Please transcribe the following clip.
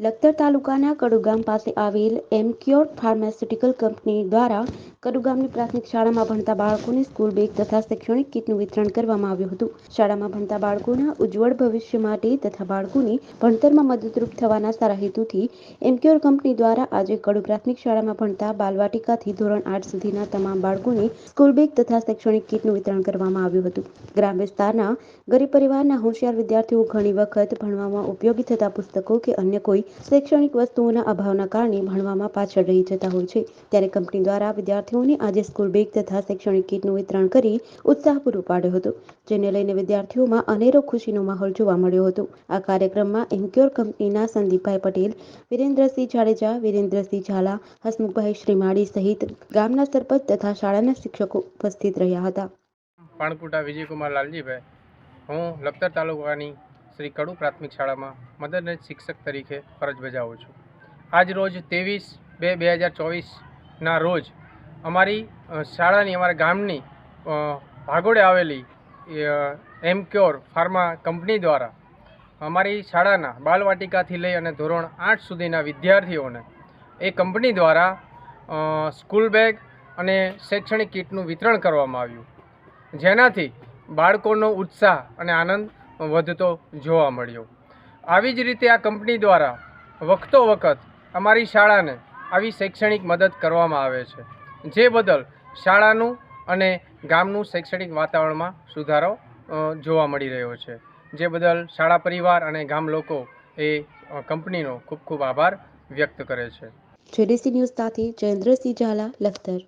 લખતર તાલુકાના કડુગામ પાસે આવેલ એમક્યોર ફાર્માસ્યુટિકલ કંપની દ્વારા કડુગામની પ્રાથમિક શાળામાં ભણતા બાળકોને સ્કૂલ બેગ તથા શૈક્ષણિક કીટનું વિતરણ કરવામાં આવ્યું હતું. શાળામાં ભણતા બાળકોના ઉજ્જવળ ભવિષ્ય માટે તથા બાળકોની ભણતરમાં મદદરૂપ થવાના સારા હેતુથી એમક્યોર કંપની દ્વારા આજે કડુ પ્રાથમિક શાળામાં ભણતા બાલવાટિકાથી ધોરણ આઠ સુધીના તમામ બાળકોને સ્કૂલ બેગ તથા શૈક્ષણિક કીટનું વિતરણ કરવામાં આવ્યું હતું. ગ્રામ વિસ્તારના ગરીબ પરિવારના હોશિયાર વિદ્યાર્થીઓ ઘણી વખત ભણવામાં ઉપયોગી થતા પુસ્તકો કે અન્ય કોઈ શૈક્ષણિક વસ્તુઓના અભાવના કારણે ભણવામાં પાછળ રહી જતા હોય છે. ત્યારે કંપની દ્વારા વિદ્યાર્થીઓને આજે સ્કૂલ બેગ તથા શૈક્ષણિક કીટનું વિતરણ કરી ઉત્સાહ પૂરો પાડ્યો હતો, જેને લઈને વિદ્યાર્થીઓમાં અનેરો ખુશીનો માહોલ જોવા મળ્યો હતો. આ કાર્યક્રમમાં એન્ક્યોર કંપનીના સંદીપભાઈ પટેલ, વિરેન્દ્રસિંહ જાડેજા, વિરેન્દ્રસિંહ ઝાલા, હસમુખભાઈ શ્રીમાળી સહિત ગામના સરપંચ તથા શાળાના શિક્ષકો ઉપસ્થિત રહ્યા હતા. પાણકુટા વિજયકુમાર લાલજીભાઈ. હું લખતર તાલુકાની શ્રી કડુ પ્રાથમિક શાળામાં મદદનીશ શિક્ષક તરીકે ફરજ બજાવું છું. આજ રોજ ત્રેવીસ બે બે હજાર ચોવીસના રોજ અમારી શાળાની, અમારા ગામની ભાગોળે આવેલી એમ ક્યોર ફાર્મા કંપની દ્વારા અમારી શાળાના બાલવાટિકાથી લઈ અને ધોરણ આઠ સુધીના વિદ્યાર્થીઓને એ કંપની દ્વારા સ્કૂલ બેગ અને શૈક્ષણિક કીટનું વિતરણ કરવામાં આવ્યું. જેનાથી બાળકોનો ઉત્સાહ અને આનંદ વધતો જોવા મળ્યો. આવી જ રીતે આ કંપની દ્વારા વખતો વખત અમારી શાળાને આવી શૈક્ષણિક મદદ કરવામાં આવે છે. જે બદલ શાળાનું અને ગામનું શૈક્ષણિક વાતાવરણમાં સુધારો જોવા મળી રહ્યો છે. જે બદલ શાળા પરિવાર અને ગામ લોકો એ કંપનીનો ખૂબ ખૂબ આભાર વ્યક્ત કરે છે. જેડીસી ન્યૂઝ સાથે ઝાલા, લખતર.